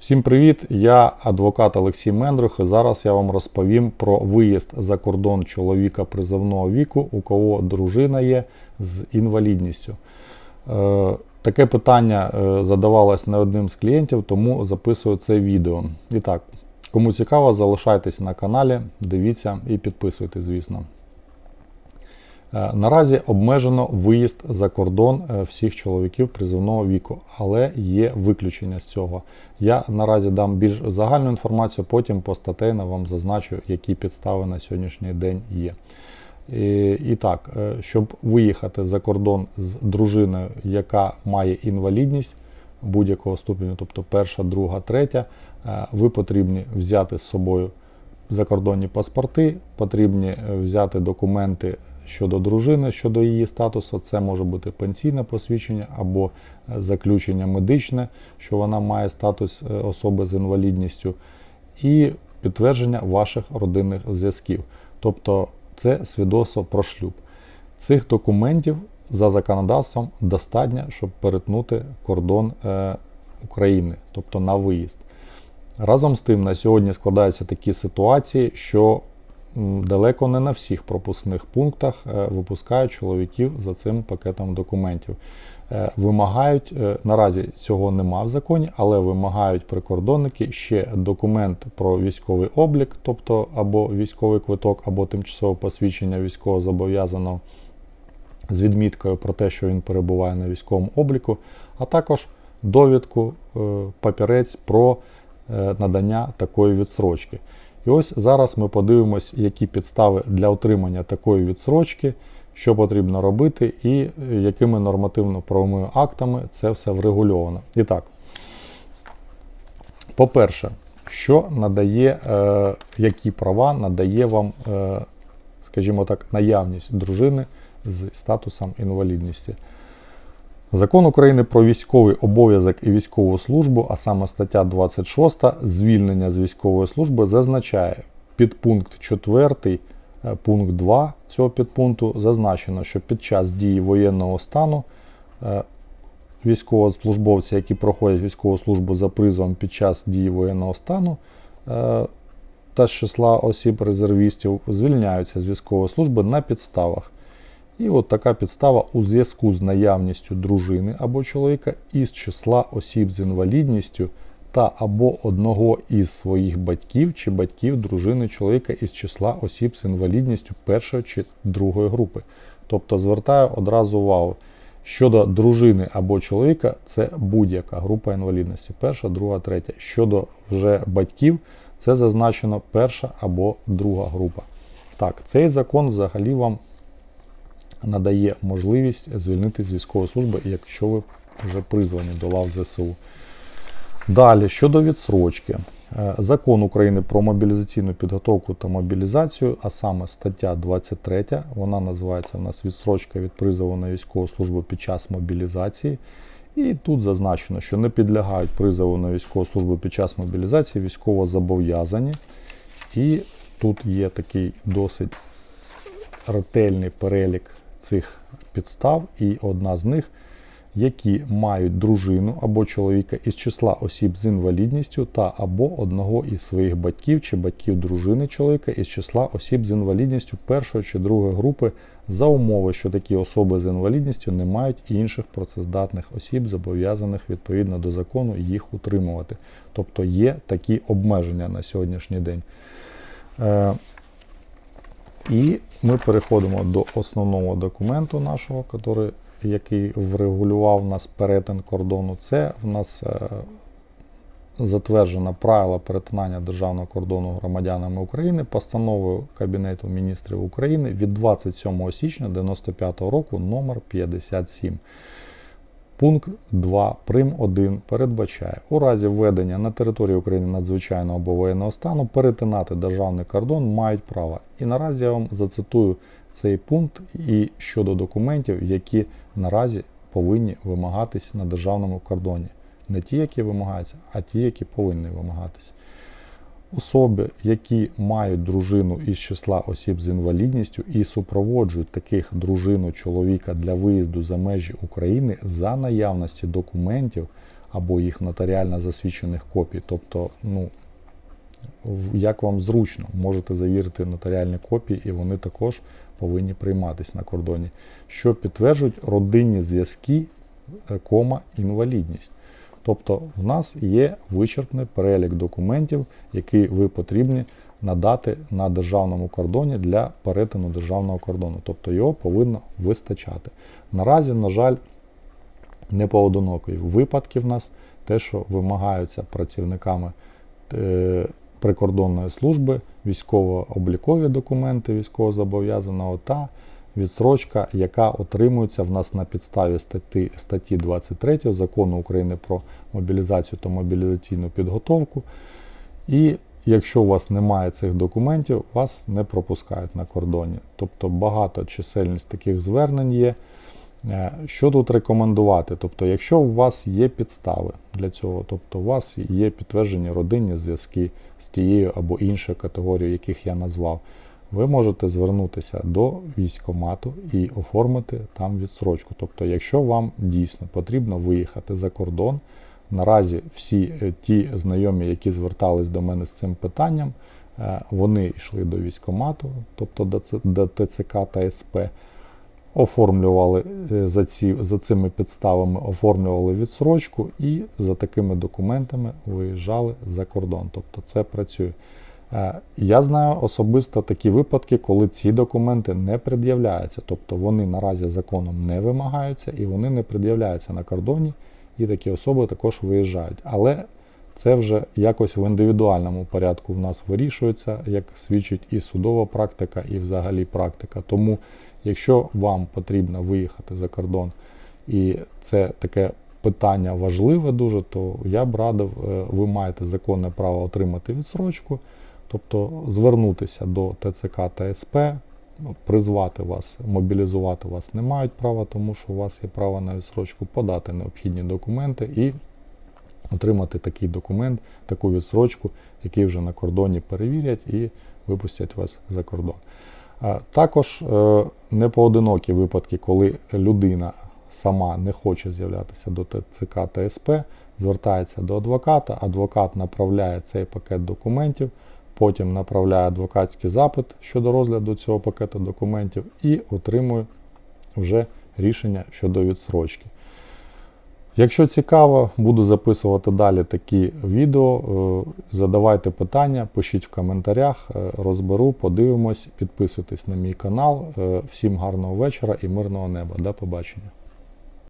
Всім привіт! Я адвокат Олексій Мендрух. і Зараз я вам розповім про виїзд за кордон чоловіка призовного віку, у кого дружина є з інвалідністю. Е, Таке питання е, задавалось не одним з клієнтів, тому записую це відео. І так, кому цікаво, залишайтесь на каналі, дивіться і підписуйтесь, звісно. Е, Наразі обмежено виїзд за кордон е, всіх чоловіків призовного віку, але є виключення з цього. Я наразі дам більш загальну інформацію, потім постатейно вам зазначу, які підстави на сьогоднішній день є. І, і так, е, щоб виїхати за кордон з дружиною, яка має інвалідність будь-якого ступеню, тобто перша, друга, третя, ви потрібні взяти з собою закордонні паспорти, потрібні взяти документи щодо дружини, щодо її статусу. Це може бути пенсійне посвідчення або е, заключення медичне, що вона має статус е, особи з інвалідністю, і підтвердження ваших родинних зв'язків. Тобто це свідоцтво про шлюб. Цих документів за законодавством достатньо, щоб перетнути кордон е, України, тобто на виїзд. Разом з тим, на сьогодні складаються такі ситуації, що далеко не на всіх пропускних пунктах е, випускають чоловіків за цим пакетом документів. Е, Вимагають, е, наразі цього нема в законі, але вимагають прикордонники ще документ про військовий облік, тобто або військовий квиток, або тимчасове посвідчення військовозобов'язаного з відміткою про те, що він перебуває на військовому обліку, а також довідку, папірець про надання такої відсрочки. І ось зараз ми подивимось, які підстави для отримання такої відсрочки, що потрібно робити і е, якими нормативно-правовими актами це все врегульовано. І так, по-перше, що надає, е, які права надає вам, е, скажімо так, наявність дружини з статусом інвалідності. Закон України про військовий обов'язок і військову службу, а саме стаття 26, звільнення з військової служби зазначає підпункт 4, е, пункт 2 цього підпункту зазначено, що під час дії воєнного стану е, військовослужбовці, які проходять військову службу за призовом під час дії воєнного стану е, та з числа осіб резервістів, звільняються з військової служби на підставах. І от така підстава у зв'язку з наявністю дружини або чоловіка із числа осіб з інвалідністю та або одного із своїх батьків чи батьків дружини чоловіка із числа осіб з інвалідністю першої чи другої групи. Тобто звертаю одразу увагу. Щодо дружини або чоловіка, це будь-яка група інвалідності, перша, друга, третя. Щодо вже батьків, це зазначено перша або друга група. Так, цей закон взагалі вам надає можливість звільнитися з військової служби, якщо ви вже призвані до лав ЗСУ. Далі, щодо відсрочки. Е, Закон України про мобілізаційну підготовку та мобілізацію, а саме стаття 23, вона називається у нас відсрочка від призову на військову службу під час мобілізації. І тут зазначено, що не підлягають призову на військову службу під час мобілізації військовозобов'язані. І тут є такий досить ретельний перелік цих підстав, і одна з них, які мають дружину або чоловіка із числа осіб з інвалідністю та або одного із своїх батьків чи батьків дружини чоловіка із числа осіб з інвалідністю першої чи другої групи за умови, що такі особи з інвалідністю не мають інших працездатних осіб, зобов'язаних відповідно до закону їх утримувати. Тобто є такі обмеження на сьогоднішній день. І ми переходимо до основного документу нашого, который, який врегулював нас перетин кордону. Це в нас е, затверджено правила перетинання державного кордону громадянами України постановою Кабінету міністрів України від 27 січня 1995 року номер 57. Пункт 2 прим 1 передбачає у разі введення на території України надзвичайного або воєнного стану перетинати державний кордон мають право. І наразі я вам зацитую цей пункт і щодо документів, які наразі повинні вимагатись на державному кордоні. Не ті, які вимагаються, а ті, які повинні вимагатись. Особи, які мають дружину із числа осіб з інвалідністю і супроводжують таких дружину чоловіка для виїзду за межі України за наявності документів або їх нотаріально засвідчених копій. Тобто, ну, як вам зручно, можете завірити нотаріальні копії, і вони також повинні прийматися на кордоні, що підтверджують родинні зв'язки, е, кома, інвалідність. Тобто в нас є вичерпний перелік документів, які ви потрібні надати на державному кордоні для перетину державного кордону. Тобто його повинно вистачати. Наразі, на жаль, не поодинокі випадки в нас те, що вимагаються працівниками е, прикордонної служби, військово-облікові документи військовозобов'язаного та відсрочка, яка отримується в нас на підставі статті, статті 23 закону України про мобілізацію та мобілізаційну підготовку. І якщо у вас немає цих документів, вас не пропускають на кордоні. Тобто багато чисельність таких звернень є. Е, Що тут рекомендувати? Тобто, якщо у вас є підстави для цього, тобто у вас є підтверджені родинні зв'язки з тією або іншою категорією, яких я назвав, ви можете звернутися до військкомату і оформити там відстрочку. Тобто, якщо вам дійсно потрібно виїхати за кордон, наразі всі е, ті знайомі, які звертались до мене з цим питанням, е, вони йшли до військкомату, тобто до ТЦК та СП, оформлювали е, за, ці, за цими підставами, оформлювали відсрочку і за такими документами виїжджали за кордон. Тобто це працює. Е, Я знаю особисто такі випадки, коли ці документи не пред'являються, тобто вони наразі законом не вимагаються і вони не пред'являються на кордоні, і такі особи також виїжджають. Але це вже якось в індивідуальному порядку в нас вирішується, як свідчить і судова практика, і взагалі практика. Тому, якщо вам потрібно виїхати за кордон, і це таке питання важливе дуже, то я б радив, е, ви маєте законне право отримати відсрочку, тобто звернутися до ТЦК та СП, призвати вас, мобілізувати вас не мають права, тому що у вас є право на відсрочку, подати необхідні документи і отримати такий документ, таку відсрочку, який вже на кордоні перевірять і випустять вас за кордон. Також е, непоодинокі випадки, коли людина сама не хоче з'являтися до ТЦК та СП, звертається до адвоката, адвокат направляє цей пакет документів, потім направляє адвокатський запит щодо розгляду цього пакету документів і отримує вже рішення щодо відсрочки. Якщо цікаво, буду записувати далі такі відео. Е, Задавайте питання, пишіть в коментарях, е, розберу, подивимось, підписуйтесь на мій канал. Е, Всім гарного вечора і мирного неба. До побачення.